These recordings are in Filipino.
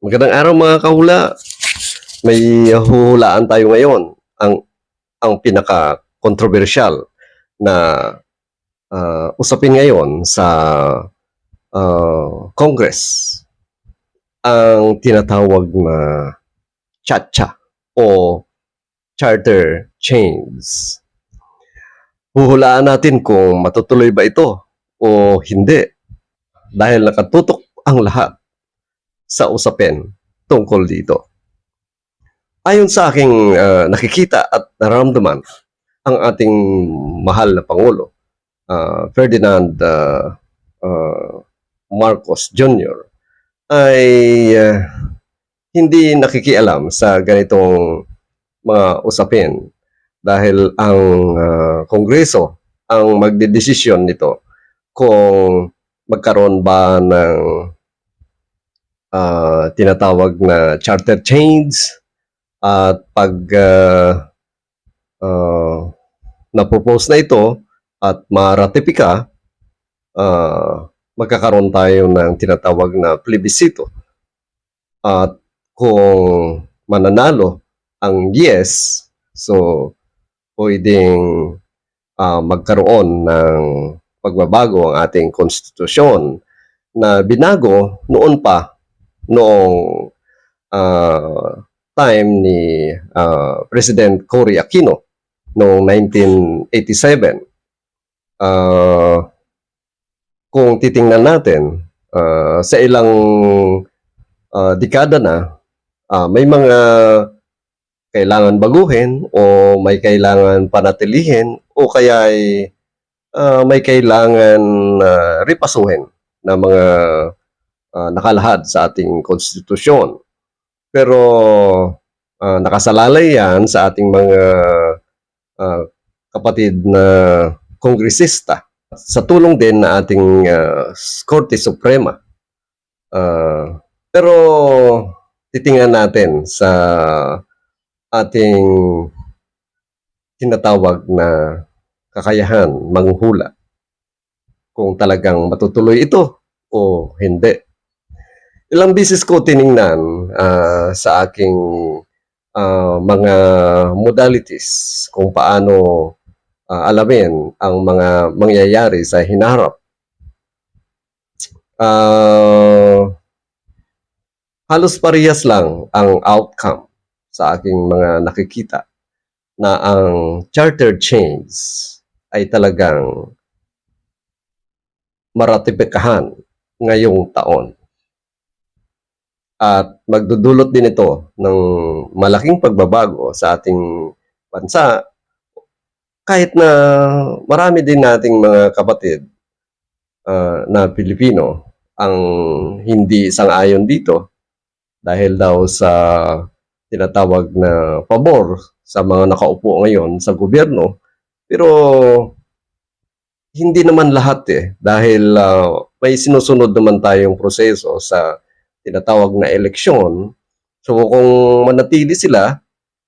Magandang araw mga kahula. May huhulaan tayo ngayon. Ang ang pinaka controversial na ah, usapin ngayon sa ah, Congress ang tinatawag na chacha o charter change. Huhulaan natin kung matutuloy ba ito o hindi dahil nakatutok ang lahat sa usapin tungkol dito. Ayon sa aking ah, nakikita at nararamdaman, ang ating mahal na Pangulo, ah, Ferdinand ah, ah, Marcos Jr., ay ah, hindi nakikialam sa ganitong mga usapin dahil ang ah, Kongreso ang magdedesisyon nito kung magkaroon ba ng ah, tinatawag na charter change at pag ah, ah, na-propose na ito at maratipika, ah, magkakaroon tayo ng tinatawag na plebisito. At kung mananalo ang yes, so pwedeng ah, magkaroon ng pagbabago ang ating konstitusyon na binago noon pa noong ah, time ni ah, President Cory Aquino noong 1987. Ah, kung titingnan natin ah, sa ilang ah, dekada na ah, may mga kailangan baguhin o may kailangan panatilihin o kaya ay ah, may kailangan ah, ripasuhin na mga ah, nakalahad sa ating konstitusyon. Pero ah, nakasalalay yan sa ating mga ah, kapatid na kongresista sa tulong din na ating ah, Korte Suprema. Ah, pero titingnan natin sa ating tinatawag na kakayahan manghula kung talagang matutuloy ito o hindi. Ilang bisis ko tiningnan ah, sa aking ah, mga modalities kung paano ah, alamin ang mga mangyayari sa hinaharap. Ah, halos parehas lang ang outcome sa aking mga nakikita na ang charter change ay talagang maratipikahan ngayong taon. At magdudulot din ito ng malaking pagbabago sa ating bansa kahit na marami din nating mga kapatid ah, na Pilipino ang hindi sang-ayon dito dahil daw sa tinatawag na pabor sa mga nakaupo ngayon sa gobyerno. Pero hindi naman lahat eh dahil ah, may sinusunod naman tayong proseso sa tinatawag na eleksyon. So kung manatili sila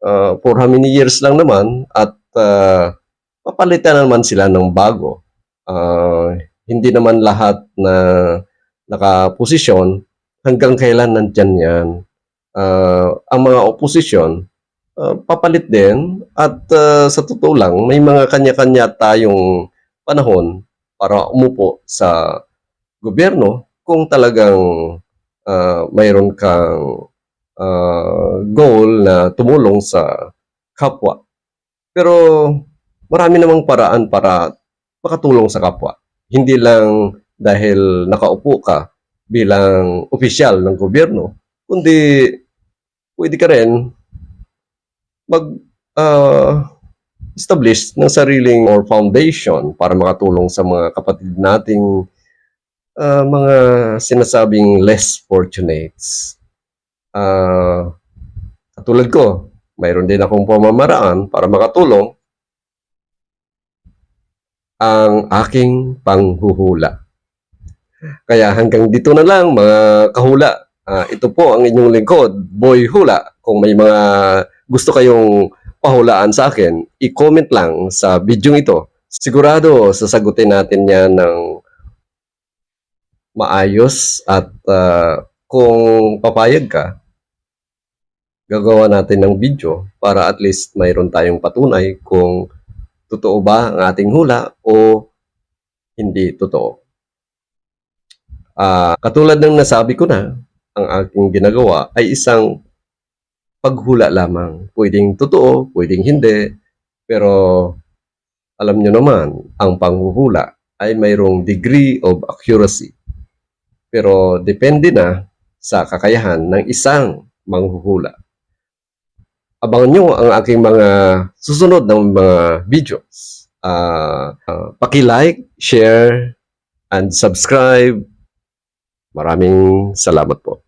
ah, for how many years lang naman at ah, papalitan naman sila ng bago. Ah, hindi naman lahat na nakaposisyon hanggang kailan nandyan yan. Ah, ang mga oposisyon, ah, papalit din at ah, sa totoo lang, may mga kanya-kanya tayong panahon para umupo sa gobyerno kung talagang ah, mayroon kang ah, goal na tumulong sa kapwa. Pero marami namang paraan para makatulong sa kapwa. Hindi lang dahil nakaupo ka bilang opisyal ng gobyerno, kundi pwede ka rin mag ah, establish ng sariling or foundation para makatulong sa mga kapatid nating ah, mga sinasabing less fortunates. Ah, katulad ko, mayroon din akong pamamaraan para makatulong ang aking panghuhula. Kaya hanggang dito na lang mga kahula. Ah, ito po ang inyong lingkod, Boy Hula. Kung may mga gusto kayong pahulaan sa akin, i-comment lang sa video ito. Sigurado sasagutin natin yan ng maayos at ah, kung papayag ka, gagawa natin ng video para at least mayroon tayong patunay kung totoo ba ang ating hula o hindi totoo. Ah, katulad ng nasabi ko na, ang aking ginagawa ay isang paghula lamang. Pwedeng totoo, pwedeng hindi, pero alam nyo naman, ang panghuhula ay mayroong degree of accuracy. Pero depende na sa kakayahan ng isang manghuhula. Abangan nyo ang aking mga susunod ng mga videos. Ah, ah, paki-like, share, and subscribe. Maraming salamat po.